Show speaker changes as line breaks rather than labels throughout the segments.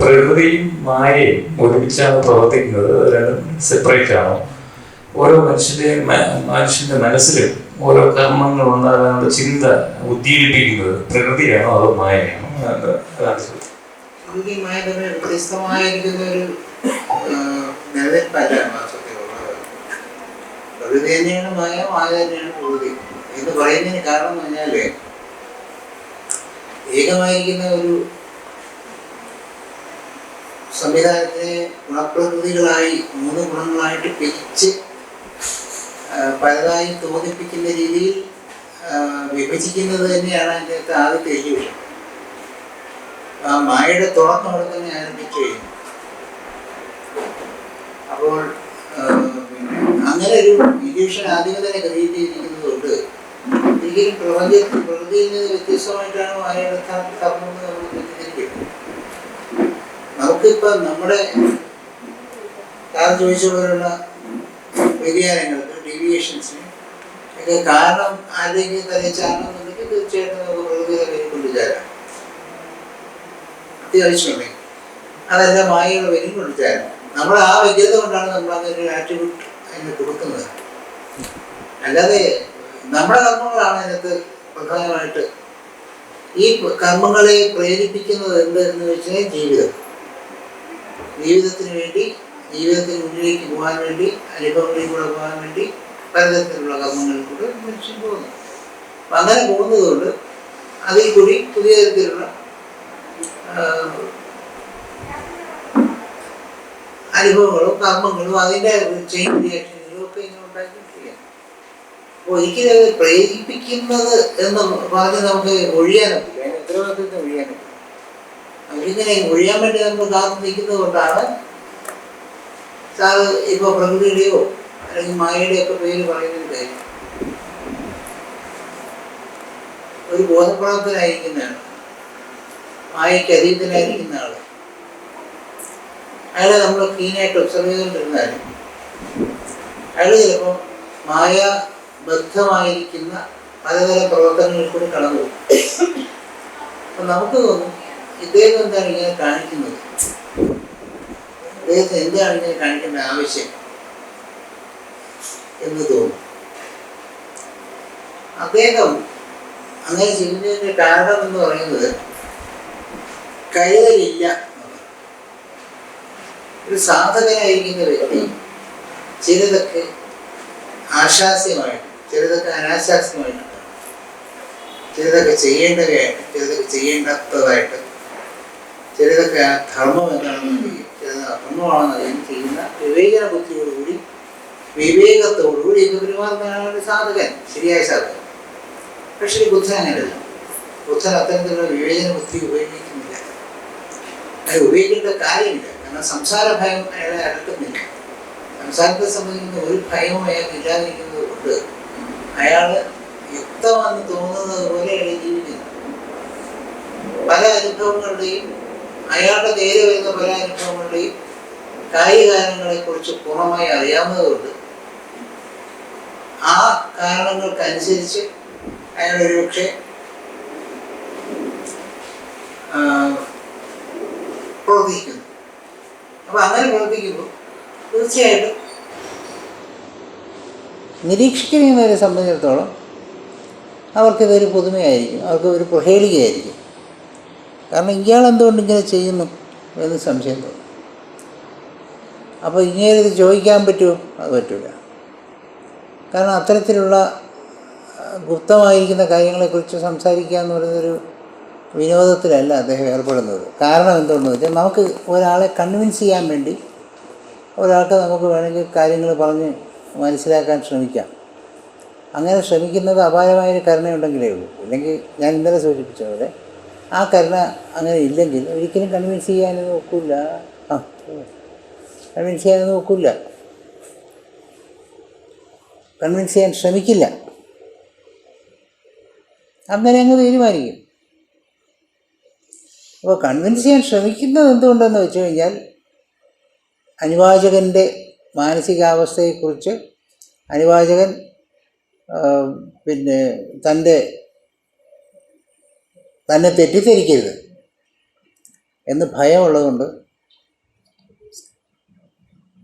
പ്രകൃതിയും മായയും ഒരുമിച്ചാണ് പ്രവർത്തിക്കുന്നത്. രണ്ടും സെപ്പറേറ്റ് ആണോ ഓരോ മനുഷ്യന്റെയും മനുഷ്യന്റെ മനസ്സിലും ഓരോ കർമ്മങ്ങൾ ഉണ്ടാകാനുള്ള ചിന്ത ഉദ്ദീപിപ്പിക്കുന്നത് പ്രകൃതിയാണോ അതോ മായയാണോ?
ഒരു പ്രകൃതി തന്നെയാണ് മായ മായ തന്നെയാണ് പ്രകൃതി. എന്ന് പറയുന്നതിന് കാരണം എന്ന് പറഞ്ഞാൽ ഏകമായിരിക്കുന്ന ഒരു സംവിധാനത്തിനെ ഗുണപ്രകൃതികളായി മൂന്ന് ഗുണങ്ങളായിട്ട് പിരിച്ച് പലതായി തോന്നിപ്പിക്കുന്ന രീതിയിൽ വിഭജിക്കുന്നത് തന്നെയാണ് അതിന്റെ അകത്ത് ആദ്യത്തെ വെല്ലുവിളി ആ മായയുടെ തുറന്നു അവിടെ തന്നെ ആരംഭിച്ചു കഴിഞ്ഞു അപ്പോൾ അങ്ങനെ ഒരു വിദ്യൂഷൻ ആദ്യമേ തന്നെ ക്രിയേറ്റ് ചെയ്തിരിക്കുന്നത് കൊണ്ട് ഒരിക്കലും പ്രപഞ്ചത്തിൽ പ്രകൃതിയിൽ നിന്ന് വ്യത്യസ്തമായിട്ടാണ് മായയുടെ കർമ്മം എന്ന് തെറ്റിദ്ധരിക്കുന്നത് നമുക്കിപ്പം നമ്മുടെ താൻ ചോദിച്ച പോലുള്ള വ്യതിയാനങ്ങൾക്ക് ഡീവിയേഷൻസിന് ഒക്കെ കാരണം ആരെങ്കിലും തന്നെ ചാരണമെന്നുണ്ടെങ്കിൽ തീർച്ചയായിട്ടും നമുക്ക് പ്രകൃതി തന്നെ കൊണ്ട് ചേരാം അത്യാവശ്യമുണ്ടെങ്കിൽ അതല്ല മായയുടെ വരും കൊണ്ട് ചേരാം നമ്മൾ ആ വ്യക്തത കൊണ്ടാണ് നമ്മൾ ഒരു ആട്രിബ്യൂട്ട് അതിന് കൊടുക്കുന്നത്. അല്ലാതെ നമ്മുടെ കർമ്മങ്ങളാണ് അതിനകത്ത് പ്രധാനമായിട്ട് ഈ കർമ്മങ്ങളെ പ്രേരിപ്പിക്കുന്നത് എന്ത് എന്ന് വെച്ചാൽ ജീവിതം. ജീവിതത്തിന് വേണ്ടി ജീവിതത്തിന് മുന്നിലേക്ക് പോകാൻ വേണ്ടി അനുഭവങ്ങളിൽ കൂടെ പോകാൻ വേണ്ടി പലതരത്തിലുള്ള കർമ്മങ്ങളിൽ കൂടെ മനുഷ്യൻ പോകുന്നു. അപ്പം അങ്ങനെ പോകുന്നത് കൊണ്ട് അതിൽ കൂടി പുതിയ തരത്തിലുള്ള അനുഭവങ്ങളും കർമ്മങ്ങളും അതിന്റെ ചെയിൻ റിയാക്ഷനുകളും ഒക്കെ ഇങ്ങനെ ഉണ്ടാക്കിക്കൊണ്ടിരിക്കുകയാണ് അപ്പോൾ അത് പ്രേരിപ്പിക്കുന്നത് എന്ന് പറഞ്ഞ് നമുക്ക് ഒഴിയാനൊക്കില്ല അതിന് ഉത്തരവാദിത്തം ഒഴിയാനൊക്കില്ല അവരിങ്ങനെ ഒഴിയാൻ വേണ്ടി നമ്മൾ കാത്തു നിൽക്കുന്നത് കൊണ്ടാണ് സാറ് ഇപ്പോൾ പ്രകൃതിയുടെയോ അല്ലെങ്കിൽ മായയുടെ ഒക്കെ പേര് പറയുന്നത് കാര്യം ഒരു ബോധപ്രാപ്തനായിരിക്കുന്നതാണ് മായയ്ക്ക് അതീതനായിരിക്കുന്ന ആൾ അയാളെ നമ്മൾ ക്ലീനായിട്ട് ഒബ്സർവ് ചെയ്തുകൊണ്ടിരുന്നാൽ അയാൾ ചിലപ്പോൾ മായ ബദ്ധമായിരിക്കുന്ന പലതരം പ്രവർത്തനങ്ങളിൽ കൂടി കടന്നു പോകും. അപ്പം നമുക്ക് തോന്നും ഇദ്ദേഹം എന്താണ് ഇങ്ങനെ കാണിക്കുന്നത്? അദ്ദേഹത്തെ എന്താണ് ഇങ്ങനെ കാണിക്കേണ്ട ആവശ്യം എന്ന് തോന്നും. അദ്ദേഹം അങ്ങനെ ചെയ്യുന്നതിന്റെ കാരണം എന്ന് പറയുന്നത് കരുതലില്ല. ഒരു സാധകനായിരിക്കുന്ന വ്യക്തി ചിലതൊക്കെ ആശാസ്യമായിട്ട് ചിലതൊക്കെ അനാശാസ്യമായിട്ട് ചിലതൊക്കെ ചെയ്യേണ്ടവയായിട്ട് ചിലതൊക്കെ ചെയ്യേണ്ടാത്തതായിട്ട് ചിലതൊക്കെ ആ ധർമ്മം എന്താണെന്ന് ചിലത് അധർമ്മമാണെന്ന് അറിയാൻ ചെയ്യുന്ന വിവേചന ബുദ്ധിയോടുകൂടി വിവേകത്തോടുകൂടി ഇത് പെരുമാറുന്നതാണ് സാധകൻ ശരിയായ സാധകൻ. പക്ഷേ ഈ ബുദ്ധൻ അങ്ങനെയല്ല. ബുദ്ധൻ അത്തരത്തിലുള്ള വിവേചന ബുദ്ധി ഉപയോഗിക്കുന്നില്ല. അത് ഉപയോഗിക്കേണ്ട കാര്യമില്ല. കാരണം സംസാര ഭയം അയാളെ അടക്കുന്നില്ല സംസാരത്തെ സംബന്ധിക്കുന്ന ഒരു ഭയവും അയാൾക്ക് ഇല്ലാതിരിക്കുന്നത് കൊണ്ട് അയാൾ യുക്തമെന്ന് തോന്നുന്നത് പോലെ അയാൾ ജീവിക്കുന്നു. പല അനുഭവങ്ങളുടെയും അയാളുടെ നേരെ വരുന്ന പല അനുഭവങ്ങളുടെയും കാര്യകാരണങ്ങളെ കുറിച്ച് പൂർണമായി അറിയാവുന്നതുകൊണ്ട് ആ കാരണങ്ങൾക്കനുസരിച്ച് അയാൾ ഒരുപക്ഷെ പ്രവർത്തിക്കുന്നു. അപ്പൊ അങ്ങനെ പ്രവർത്തിക്കുമ്പോൾ തീർച്ചയായിട്ടും നിരീക്ഷിക്കുന്നവരെ സംബന്ധിച്ചിടത്തോളം അവർക്കിതൊരു പുതുമയായിരിക്കും. അവർക്ക് ഒരു പ്രഹേളികയായിരിക്കും. കാരണം ഇയാൾ എന്തുകൊണ്ട് ഇങ്ങനെ ചെയ്യുന്നു എന്ന് സംശയം തോന്നും. അപ്പോൾ ഇങ്ങനെ ഇത് ചോദിക്കാൻ പറ്റുമോ? അത് പറ്റില്ല കാരണം അത്തരത്തിലുള്ള ഗുപ്തമായിരിക്കുന്ന കാര്യങ്ങളെക്കുറിച്ച് സംസാരിക്കുക എന്ന് പറയുന്നൊരു വിനോദത്തിലല്ല അദ്ദേഹം ഏർപ്പെടുന്നത്. കാരണം എന്തുകൊണ്ടെന്ന് വെച്ചാൽ നമുക്ക് ഒരാളെ കൺവിൻസ് ചെയ്യാൻ വേണ്ടി ഒരാൾക്ക് നമുക്ക് വേണമെങ്കിൽ കാര്യങ്ങൾ പറഞ്ഞ് മനസ്സിലാക്കാൻ ശ്രമിക്കാം. അങ്ങനെ ശ്രമിക്കുന്നത് അപാരമായൊരു കരുണയുണ്ടെങ്കിലേ ഉള്ളൂ. ഇല്ലെങ്കിൽ ഞാൻ ഇന്നലെ സൂചിപ്പിച്ച പോലെ ആ കരുണ അങ്ങനെ ഇല്ലെങ്കിൽ ഒരിക്കലും കൺവിൻസ് ചെയ്യാൻ നോക്കില്ല ആ കൺവിൻസ് ചെയ്യാൻ നോക്കില്ല കൺവിൻസ് ചെയ്യാൻ ശ്രമിക്കില്ല. അങ്ങനെ അങ്ങ് തീരുമാനിക്കും. അപ്പോൾ കൺവിൻസ് ചെയ്യാൻ ശ്രമിക്കുന്നത് എന്തുകൊണ്ടെന്ന് വെച്ച് കഴിഞ്ഞാൽ അനുവാചകന്റെ മാനസികാവസ്ഥയെക്കുറിച്ച് അനുവാചകൻ പിന്നെ തന്റെ തന്നെ തെറ്റിദ്ധരിക്കരുത് എന്ന് ഭയമുള്ളതുകൊണ്ട്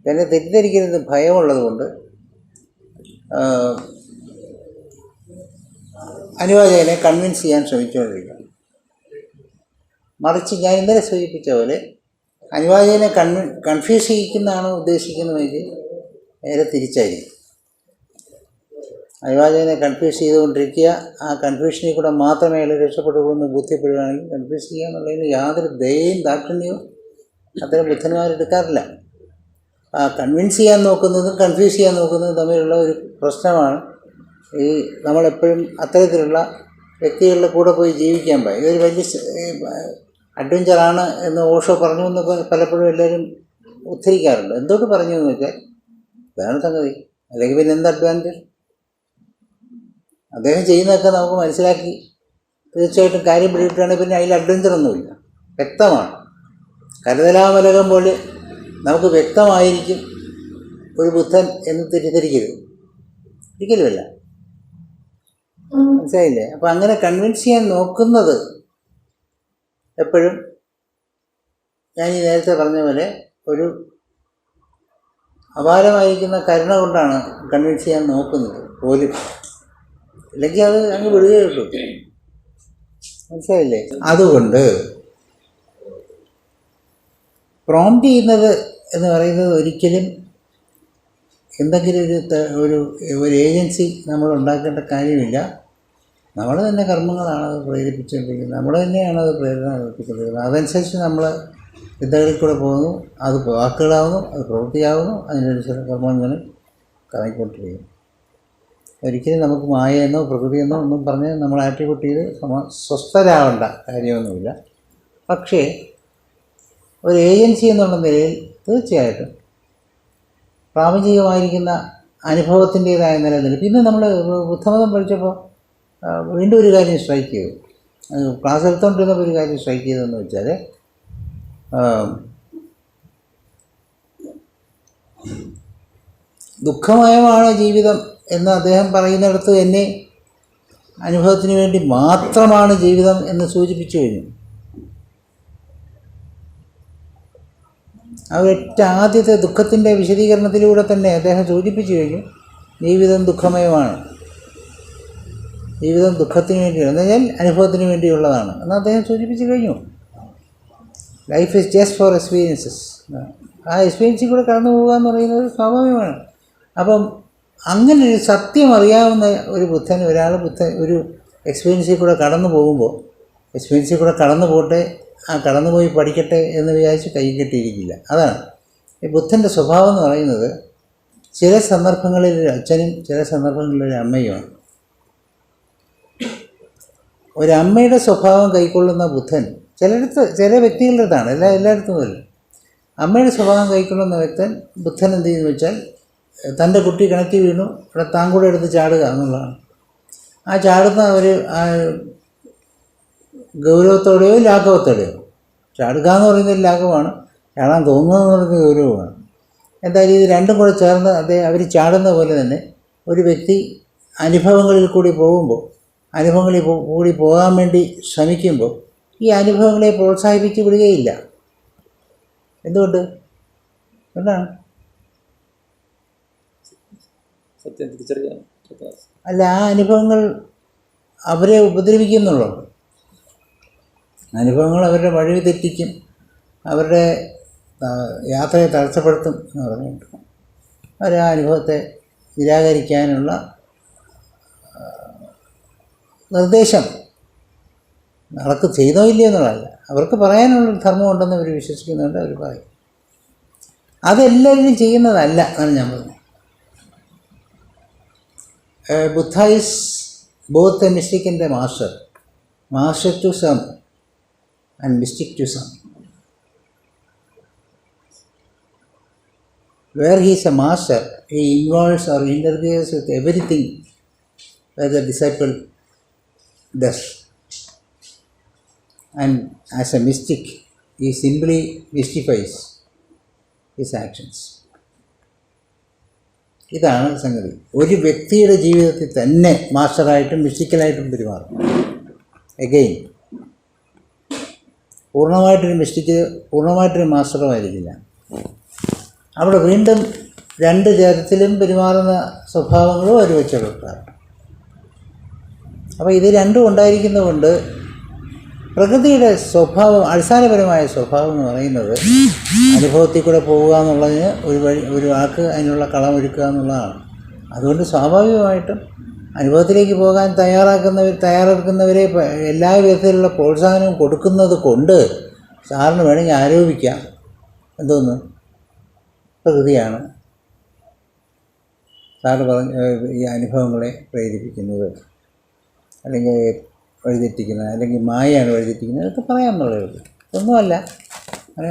തന്നെ തെറ്റിദ്ധരിക്കരുത് ഭയമുള്ളതുകൊണ്ട് അനുവാചകനെ കൺവിൻസ് ചെയ്യാൻ ശ്രമിച്ചുകൊണ്ടിരിക്കുക മറിച്ച് ഞാൻ ഇന്നലെ സൂചിപ്പിച്ച പോലെ അനുവാചകനെ കൺവി കൺഫ്യൂസ് ചെയ്യിക്കുന്നതാണോ ഉദ്ദേശിക്കുന്നതെങ്കിൽ നേരെ തിരിച്ചായിരിക്കും. അനുവാചകനെ കൺഫ്യൂസ് ചെയ്തുകൊണ്ടിരിക്കുക. ആ കൺഫ്യൂഷനിൽ കൂടെ മാത്രമേ അയാൾ രക്ഷപ്പെടുകൂ എന്ന് ബോധ്യപ്പെടുകയാണെങ്കിൽ കൺഫ്യൂസ് ചെയ്യുക എന്നുള്ളതിന് യാതൊരു ദയയും ദാക്ഷിണ്യവും അത്തരം ബുദ്ധന്മാരെടുക്കാറില്ല ആ കൺവിൻസ് ചെയ്യാൻ നോക്കുന്നതും കൺഫ്യൂസ് ചെയ്യാൻ നോക്കുന്നതും തമ്മിലുള്ള ഒരു പ്രശ്നമാണ്. ഈ നമ്മളെപ്പോഴും അത്തരത്തിലുള്ള വ്യക്തികളുടെ കൂടെ പോയി ജീവിക്കാൻ പാടില്ല. ഇതൊരു വലിയ അഡ്വഞ്ചറാണ് എന്ന് ഓഷോ പറഞ്ഞു എന്ന് പലപ്പോഴും എല്ലാവരും ഉദ്ധരിക്കാറുണ്ട്. എന്തുകൊണ്ട് പറഞ്ഞു എന്ന് വെച്ചാൽ ഇതാണ് സംഗതി. അല്ലെങ്കിൽ പിന്നെ എന്ത് അഡ്വാന്റേജ് അദ്ദേഹം ചെയ്യുന്നതൊക്കെ നമുക്ക് മനസ്സിലാക്കി തീർച്ചയായിട്ടും കാര്യം പിടിയിട്ടാണെങ്കിൽ പിന്നെ അതിൽ അഡ്വഞ്ചറൊന്നുമില്ല വ്യക്തമാണ്. കരുതലാമലകം പോലെ നമുക്ക് വ്യക്തമായിരിക്കും ഒരു ബുദ്ധൻ എന്ന് തെറ്റിദ്ധരിക്കരുത്. ഒരിക്കലുമല്ല. മനസ്സിലായില്ലേ? അപ്പം അങ്ങനെ കൺവിൻസ് ചെയ്യാൻ നോക്കുന്നത് എപ്പോഴും ഞാൻ ഈ നേരത്തെ പറഞ്ഞ പോലെ ഒരു അപാരമായിരിക്കുന്ന കരുണ കൊണ്ടാണ് കൺവിൻസ് ചെയ്യാൻ നോക്കുന്നത് പോലും. അല്ലെങ്കിൽ അത് അങ്ങ് വിടുകയുള്ളൂ മനസ്സിലായില്ലേ? അതുകൊണ്ട് പ്രോംപ്റ്റ് ചെയ്യുന്നത് എന്ന് പറയുന്നത് ഒരിക്കലും എന്തെങ്കിലും ഒരു ഒരു ഒരു ഏജൻസി നമ്മൾ ഉണ്ടാക്കേണ്ട കാര്യമില്ല. നമ്മൾ തന്നെ കർമ്മങ്ങളാണ് അത് പ്രേരിപ്പിച്ചുകൊണ്ടിരിക്കുന്നത്. നമ്മൾ തന്നെയാണ് അത് പ്രേരണ കൽപ്പിച്ചുകൊണ്ടിരിക്കുന്നത് അതനുസരിച്ച് നമ്മൾ ചിന്തകളിൽ കൂടെ പോകുന്നു അത് വാക്കുകളാവുന്നു അത് പ്രവൃത്തിയാവുന്നു അതിനനുസരിച്ച് കർമ്മങ്ങൾ കറങ്ങിക്കൊണ്ടിരിക്കുന്നു ഒരിക്കലും നമുക്ക് മായയെന്നോ പ്രകൃതിയെന്നോ ഒന്നും പറഞ്ഞ് നമ്മൾ ചെയ്ത് സമ സ്വസ്ഥരാവേണ്ട കാര്യമൊന്നുമില്ല. പക്ഷേ ഒരു ഏജൻസി എന്നുള്ള നിലയിൽ തീർച്ചയായിട്ടും പ്രാപഞ്ചികമായിരിക്കുന്ന അനുഭവത്തിന്റേതായ നിലനിൽ പിന്നെ നമ്മൾ ബുദ്ധമതം പഠിച്ചപ്പോൾ വീണ്ടും ഒരു കാര്യം സ്ട്രൈക്ക് ചെയ്തു. ക്ലാസ് എടുത്തുകൊണ്ടിരുന്നപ്പോൾ ഒരു കാര്യം സ്ട്രൈക്ക് ചെയ്തതെന്ന് വെച്ചാൽ ദുഃഖമയമാണ് ജീവിതം എന്ന് അദ്ദേഹം പറയുന്നിടത്ത് എന്നെ അനുഭവത്തിന് വേണ്ടി മാത്രമാണ് ജീവിതം എന്ന് സൂചിപ്പിച്ചു കഴിഞ്ഞു. ആ ഒറ്റ ആദ്യത്തെ ദുഃഖത്തിന്റെ വിശദീകരണത്തിലൂടെ തന്നെ അദ്ദേഹം സൂചിപ്പിച്ചു കഴിഞ്ഞു ജീവിതം ദുഃഖമയമാണ്. ജീവിതം ദുഃഖത്തിന് വേണ്ടിയാണ്. ഞാൻ അനുഭവത്തിന് വേണ്ടിയുള്ളതാണ്. എന്ന് അദ്ദേഹം സൂചിപ്പിച്ചു കഴിഞ്ഞു. Life is just for experiences ആ എക്സ്പീരിയൻസിൽ കൂടെ കടന്നു പോകുക എന്ന് പറയുന്നത് സ്വാഭാവികമാണ്. അപ്പം അങ്ങനെ ഒരു സത്യം അറിയാവുന്ന ഒരു ബുദ്ധൻ ഒരാൾ ബുദ്ധൻ ഒരു എക്സ്പീരിയൻസിൽ കൂടെ കടന്നു പോകുമ്പോൾ എക്സ്പീരിയൻസിൽ കൂടെ കടന്നു പോട്ടെ ആ കടന്നു പോയി പഠിക്കട്ടെ എന്ന് വിചാരിച്ച് കൈ കെട്ടിയിരിക്കില്ല. അതാണ്. ഈ ബുദ്ധന്റെ സ്വഭാവം എന്ന് പറയുന്നത് ചില സന്ദർഭങ്ങളിൽ ഒരു അച്ഛനും ചില സന്ദർഭങ്ങളിൽ ഒരു അമ്മയുമാണ്. ഒരമ്മയുടെ സ്വഭാവം കൈക്കൊള്ളുന്ന ബുദ്ധൻ ചിലയിടത്ത് ചില വ്യക്തികളുടെ അടുത്താണ് എല്ലാ എല്ലായിടത്തും അല്ല അമ്മയുടെ സ്വഭാവം കൈക്കൊള്ളുന്ന വ്യക്തൻ ബുദ്ധൻ എന്ത് ചെയ്യുന്നു വെച്ചാൽ തന്റെ കുട്ടി കിണറ്റി വീണു. ഇവിടെ താൻ കൂടെ എടുത്ത് ചാടുക എന്നുള്ളതാണ്. ആ ചാടുന്ന ഒരു ഗൗരവത്തോടെയോ ലാഘവത്തോടെയോ. ചാടുക എന്ന് പറയുന്നത് ലാഘവമാണ്. ചാടാൻ തോന്നുന്നതെന്ന് പറയുന്നത് ഗൗരവമാണ്. എന്തായാലും ഇത് രണ്ടും കൂടെ ചേർന്ന് അദ്ദേഹം അവർ ചാടുന്ന പോലെ തന്നെ ഒരു വ്യക്തി അനുഭവങ്ങളിൽ കൂടി പോകുമ്പോൾ അനുഭവങ്ങളിൽ കൂടി പോകാൻ വേണ്ടി ശ്രമിക്കുമ്പോൾ ഈ അനുഭവങ്ങളെ പ്രോത്സാഹിപ്പിച്ച് വിടുകയില്ല. എന്തുകൊണ്ട്? എന്താണ്?
സത്യം തിരിച്ചറിയാൻ
അല്ല ആ അനുഭവങ്ങൾ അവരെ ഉപദ്രവിക്കുന്നുള്ളൂ. അനുഭവങ്ങൾ അവരുടെ വഴി തെറ്റിക്കും അവരുടെ യാത്രയെ തടസ്സപ്പെടുത്തും എന്ന് പറഞ്ഞിട്ട് അവർ ആ അനുഭവത്തെ നിരാകരിക്കാനുള്ള നിർദ്ദേശം നടക്ക് ചെയ്തോ ഇല്ലയോ എന്നുള്ളതല്ല. അവർക്ക് പറയാനുള്ള ധർമ്മമുണ്ടെന്ന് അവർ വിശ്വസിക്കുന്നുണ്ട് അവർ പറയും. അതെല്ലാവരും ചെയ്യുന്നതല്ല എന്നാണ് ഞാൻ പറഞ്ഞത്. Uh, Buddha is both a mystic and a master. Master to some and mystic to some. Where he is a master, he involves or interferes with everything that the disciple does. And as a mystic, he simply mystifies his actions. ഇതാണ് സംഗതി. ഒരു വ്യക്തിയുടെ ജീവിതത്തിൽ തന്നെ മാസ്റ്ററായിട്ടും മിസ്റ്റിക്കലായിട്ടും പെരുമാറും. Again പൂർണമായിട്ടൊരു മിസ്റ്റിക്ക് പൂർണമായിട്ടൊരു മാസ്റ്ററുമായിരിക്കില്ല. അവിടെ വീണ്ടും രണ്ട് തരത്തിലും പെരുമാറുന്ന സ്വഭാവങ്ങളും അവർ വെച്ചെടുക്കാറുണ്ട് അപ്പോൾ ഇത് രണ്ടും ഉണ്ടായിരിക്കുന്നതുകൊണ്ട് പ്രകൃതിയുടെ സ്വഭാവം അടിസ്ഥാനപരമായ സ്വഭാവം എന്ന് പറയുന്നത് അനുഭവത്തിൽ കൂടെ പോവുക എന്നുള്ളതിന് ഒരു വഴി ഒരു വാക്ക് അതിനുള്ള കളം ഒരുക്കുക എന്നുള്ളതാണ്. അതുകൊണ്ട് സ്വാഭാവികമായിട്ടും അനുഭവത്തിലേക്ക് പോകാൻ തയ്യാറാക്കുന്നവർ തയ്യാറെടുക്കുന്നവരെ എല്ലാ വിധത്തിലുള്ള പ്രോത്സാഹനവും കൊടുക്കുന്നത് കൊണ്ട് സാറിന് വേണമെങ്കിൽ ആരോപിക്കാം. എന്തോന്ന്? പ്രകൃതിയാണ്. സാറ് പറഞ്ഞ ഈ അനുഭവങ്ങളെ പ്രേരിപ്പിക്കുന്നത്. അല്ലെങ്കിൽ വഴിതെറ്റിക്കുന്നത് അല്ലെങ്കിൽ മായയാണ് വഴിതെറ്റിക്കുന്നത് ഇതൊക്കെ പറയാമെന്നുള്ളേ ഉള്ളൂ. ഒന്നുമല്ല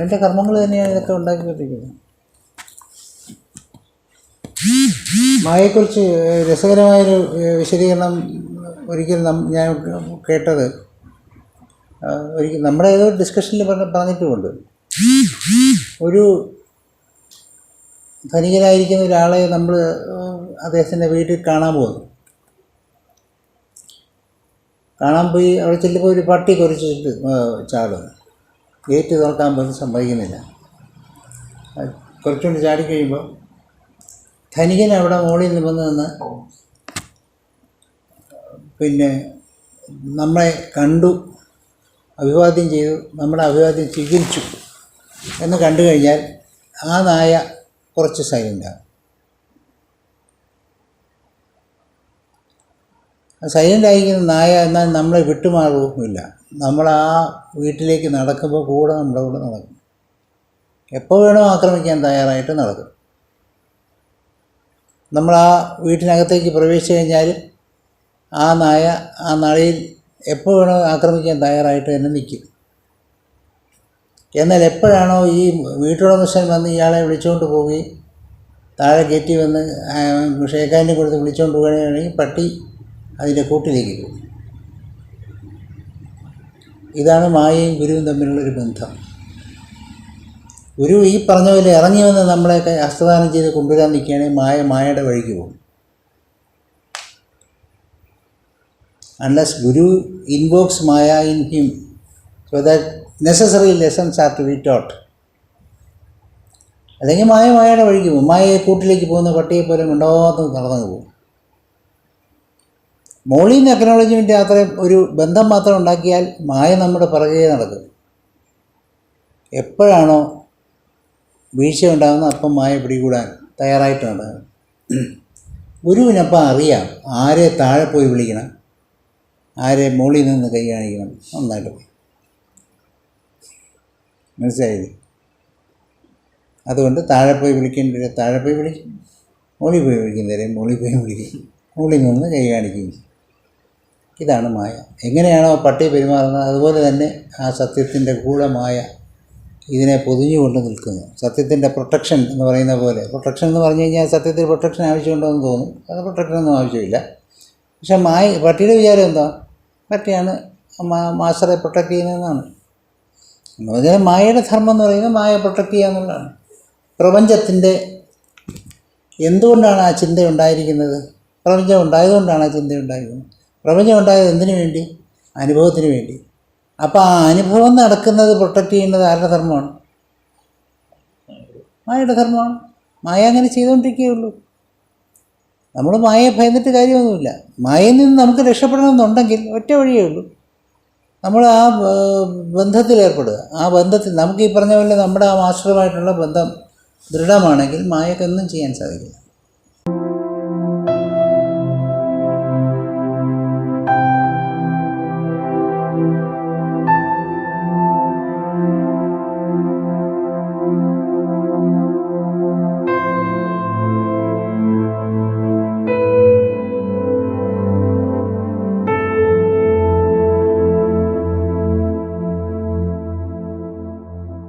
എന്റെ കർമ്മങ്ങൾ തന്നെയാണ് ഇതൊക്കെ ഉണ്ടാക്കിക്കൊണ്ടിരിക്കുന്നത്. മായയെക്കുറിച്ച് രസകരമായൊരു വിശദീകരണം ഒരിക്കൽ ഞാൻ കേട്ടത് ഒരിക്കൽ നമ്മുടെ ഏതോ ഡിസ്കഷനിൽ പറഞ്ഞ പറഞ്ഞിട്ടുമുണ്ട്. ഒരു ധനികനായിരിക്കുന്ന ഒരാളെ നമ്മൾ അദ്ദേഹത്തിന്റെ വീട്ടിൽ കാണാൻ പോകുന്നു. കാണാൻ പോയി അവിടെ ചെല്ലുമ്പോൾ ഒരു പട്ടി കുറിച്ചിട്ട് ചാടും. ഗേറ്റ് തുറക്കാൻ പോലും സമ്മതിക്കുന്നില്ല. അത് കുറച്ചുകൊണ്ട് ചാടിക്കഴിയുമ്പോൾ ധനികൻ അവിടെ മുകളിൽ നിന്ന് വന്ന് നിന്ന് പിന്നെ നമ്മളെ കണ്ടു അഭിവാദ്യം ചെയ്തു നമ്മുടെ അഭിവാദ്യം സ്വീകരിച്ചു എന്ന് കണ്ടു കഴിഞ്ഞാൽ ആ നായ കുറച്ച് സൈലന്റാകും സൈലന്റ് ആയിരിക്കുന്ന നായ എന്നാൽ നമ്മളെ വിട്ടുമാറുമില്ല നമ്മൾ ആ വീട്ടിലേക്ക് നടക്കുമ്പോൾ കൂടെ നമ്മുടെ കൂടെ നടക്കും. എപ്പോൾ വേണോ ആക്രമിക്കാൻ തയ്യാറായിട്ട് നടക്കും. നമ്മൾ ആ വീട്ടിനകത്തേക്ക് പ്രവേശിച്ചു കഴിഞ്ഞാൽ ആ നായ ആ നളിയിൽ എപ്പോൾ വേണോ ആക്രമിക്കാൻ തയ്യാറായിട്ട് തന്നെ നിൽക്കും. എന്നാൽ എപ്പോഴാണോ ഈ വീട്ടുടമസ്ഥൻ വന്ന് ഇയാളെ വിളിച്ചുകൊണ്ട് പോവുകയും താഴെ കയറ്റി വന്ന് ഷേക്കാന്റെ കൊടുത്ത് വിളിച്ചുകൊണ്ട് പോവുകയാണെങ്കിൽ പട്ടി അതിന്റെ കൂട്ടിലേക്ക് പോകും. ഇതാണ് മായയും ഗുരുവും തമ്മിലുള്ളൊരു ബന്ധം. ഗുരു ഈ പറഞ്ഞ പോലെ ഇറങ്ങി വന്ന് നമ്മളെ ഹസ്തദാനം ചെയ്ത് കൊണ്ടുവരാൻ നിൽക്കുകയാണെങ്കിൽ മായ മായയുടെ വഴിക്ക് പോകും. Unless guru invokes maya in him so that necessary lessons are to be taught അല്ലെങ്കിൽ മായ മായയുടെ വഴിക്ക് പോകും. മായയെ കൂട്ടിലേക്ക് പോകുന്ന പട്ടിയെ പോലെ ഉണ്ടാകാത്ത നടന്നു പോകും. മോളിൽ ടെക്നോളജിയും അത്രയും ഒരു ബന്ധം മാത്രം ഉണ്ടാക്കിയാൽ മായ നമ്മുടെ പിറകെ നടക്കും. എപ്പോഴാണോ വീഴ്ച ഉണ്ടാകുന്ന അപ്പം മായ പിടികൂടാൻ തയ്യാറായിട്ടുണ്ട്. ഗുരുവിനപ്പം അറിയാം ആരെ താഴെ പോയി വിളിക്കണം ആരെ മുകളിൽ നിന്ന് കൈ കാണിക്കണം. നന്നായിട്ട് പോയി. മനസ്സിലായില്ലേ? അതുകൊണ്ട് താഴെ പോയി വിളിക്കേണ്ടവരെ താഴെ പോയി വിളിക്കും മുകളിൽ പോയി വിളിക്കുന്നവരെ മുകളിൽ പോയി വിളിക്കും. മുകളിൽ നിന്ന് കൈ കാണിക്കുകയും ഇതാണ് മായ. എങ്ങനെയാണോ പട്ടി പെരുമാറുന്നത് അതുപോലെ തന്നെ ആ സത്യത്തിന്റെ ഗൂഢമായ ഇതിനെ പൊതിഞ്ഞുകൊണ്ട് നിൽക്കുന്നു. സത്യത്തിന്റെ പ്രൊട്ടക്ഷൻ എന്ന് പറയുന്ന പോലെ. പ്രൊട്ടക്ഷൻ എന്ന് പറഞ്ഞു കഴിഞ്ഞാൽ സത്യത്തിൽ പ്രൊട്ടക്ഷൻ ആവശ്യമുണ്ടോ എന്ന് തോന്നും. അത് പ്രൊട്ടക്ഷനൊന്നും ആവശ്യമില്ല. പക്ഷെ മായ പട്ടിയുടെ വിചാരം എന്താ? പട്ടിയാണ് മാസ്റ്ററെ പ്രൊട്ടക്റ്റ് ചെയ്യുന്നതെന്നാണ്. എന്ന് പറഞ്ഞാൽ മായയുടെ ധർമ്മം എന്ന് പറയുന്നത് മായ പ്രൊട്ടക്റ്റ് ചെയ്യുക എന്നുള്ളതാണ്. പ്രപഞ്ചത്തിന്റെ എന്തുകൊണ്ടാണ് ആ ചിന്ത ഉണ്ടായിരിക്കുന്നത്? പ്രപഞ്ചം ഉണ്ടായതുകൊണ്ടാണ് ആ ചിന്ത ഉണ്ടായിരിക്കുന്നത്. പ്രപഞ്ചം ഉണ്ടായത് എന്തിനു വേണ്ടി? അനുഭവത്തിന് വേണ്ടി. അപ്പോൾ ആ അനുഭവം നടക്കുന്നത് പ്രൊട്ടക്റ്റ് ചെയ്യുന്നത് ആരുടെ ധർമ്മമാണ്? മായയുടെ ധർമ്മമാണ്. മായ അങ്ങനെ ചെയ്തുകൊണ്ടിരിക്കുകയുള്ളൂ. നമ്മൾ മായയെ ഭയന്നിട്ട് കാര്യമൊന്നുമില്ല. മായയിൽ നിന്ന് നമുക്ക് രക്ഷപ്പെടണമെന്നുണ്ടെങ്കിൽ ഒറ്റ വഴിയേ ഉള്ളൂ. നമ്മൾ ആ ബന്ധത്തിൽ ഏർപ്പെടുക. ആ ബന്ധത്തിൽ നമുക്ക് ഈ പറഞ്ഞ പോലെ നമ്മുടെ ആ മാസ്റ്ററുമായിട്ടുള്ള ബന്ധം ദൃഢമാണെങ്കിൽ മായക്കൊന്നും ചെയ്യാൻ സാധിക്കില്ല.